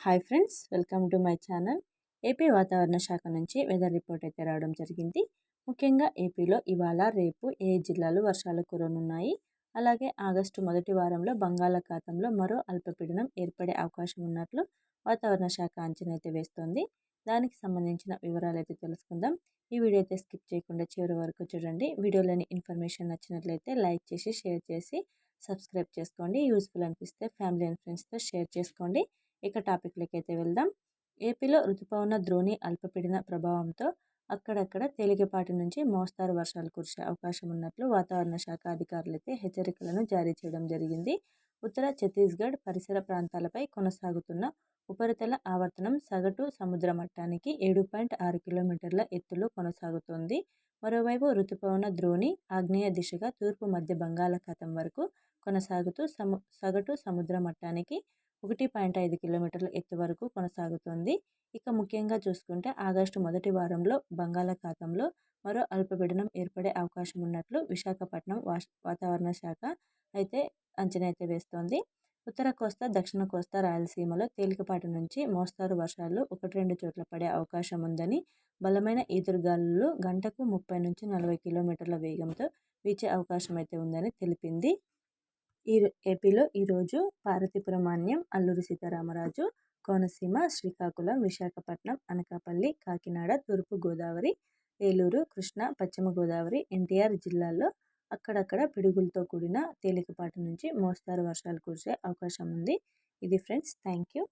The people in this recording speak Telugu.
Hi friends welcome to my channel. AP వాతావరణ శాఖ నుంచి వెదర్ రిపోర్ట్ అయితే రావడం జరిగింది. ముఖ్యంగా ఏపీలో ఇవాళ రేపు ఏ జిల్లాలు వర్షాలు కురనున్నాయి? అలాగే ఆగస్టు మొదటి వారంలో బంగాళాఖాతంలో మరో అల్పపీడనం ఏర్పడే అవకాశం ఉన్నట్లు వాతావరణ శాఖ అంచనా అయితే వేస్తోంది. దానికి సంబంధించిన వివరాలు అయితే తెలుసుకుందాం. ఈ వీడియో అయితే స్కిప్ చేయకుండా చివరి వరకు చూడండి. వీడియోలోని ఇన్ఫర్మేషన్ నచ్చినట్లయితే లైక్ చేసి షేర్ చేసి సబ్స్క్రైబ్ చేసుకోండి. యూస్ఫుల్ అనిపిస్తే ఫ్యామిలీ అండ్ ఫ్రెండ్స్తో షేర్ చేసుకోండి. ఇక టాపిక్లకి అయితే వెళ్దాం. ఏపీలో ఋతుపవన ద్రోణి అల్పపీడన ప్రభావంతో అక్కడక్కడ తేలికపాటి నుంచి మోస్తారు వర్షాలు కురిసే అవకాశం ఉన్నట్లు వాతావరణ శాఖ అధికారులైతే హెచ్చరికలను జారీ చేయడం జరిగింది. ఉత్తర ఛత్తీస్గఢ్ పరిసర ప్రాంతాలపై కొనసాగుతున్న ఉపరితల ఆవర్తనం సగటు సముద్ర మట్టానికి ఏడు పాయింట్ ఆరు కిలోమీటర్ల ఎత్తులో కొనసాగుతోంది. మరోవైపు ఋతుపవన ద్రోణి ఆగ్నేయ దిశగా తూర్పు మధ్య బంగాళాఖాతం వరకు కొనసాగుతూ సము సగటు సముద్ర మట్టానికి ఒకటి పాయింట్ ఐదు కిలోమీటర్ల ఎత్తు వరకు కొనసాగుతోంది. ఇక ముఖ్యంగా చూసుకుంటే ఆగస్టు మొదటి వారంలో బంగాళాఖాతంలో మరో అల్పపీడనం ఏర్పడే అవకాశం ఉన్నట్లు విశాఖపట్నం వాతావరణ శాఖ అయితే అంచనా అయితే వేస్తోంది. ఉత్తర కోస్తా దక్షిణ కోస్తా రాయలసీమలో తేలికపాటి నుంచి మోస్తారు వర్షాలు ఒకటి రెండు చోట్ల పడే అవకాశం ఉందని బలమైన ఈదురుగాలులు గంటకు ముప్పై నుంచి నలభై కిలోమీటర్ల వేగంతో వీచే అవకాశం అయితే ఉందని తెలిపింది. ఈ ఏపీలో ఈరోజు పార్వతీపురమాన్యం అల్లూరి సీతారామరాజు కోనసీమ శ్రీకాకుళం విశాఖపట్నం అనకాపల్లి కాకినాడ తూర్పు గోదావరి ఏలూరు కృష్ణా పశ్చిమ గోదావరి ఎన్టీఆర్ జిల్లాల్లో అక్కడక్కడ పిడుగులతో కూడిన తేలికపాటి నుంచి మోస్తారు వర్షాలు కురిసే అవకాశం ఉంది. ఇది ఫ్రెండ్స్ థ్యాంక్ యూ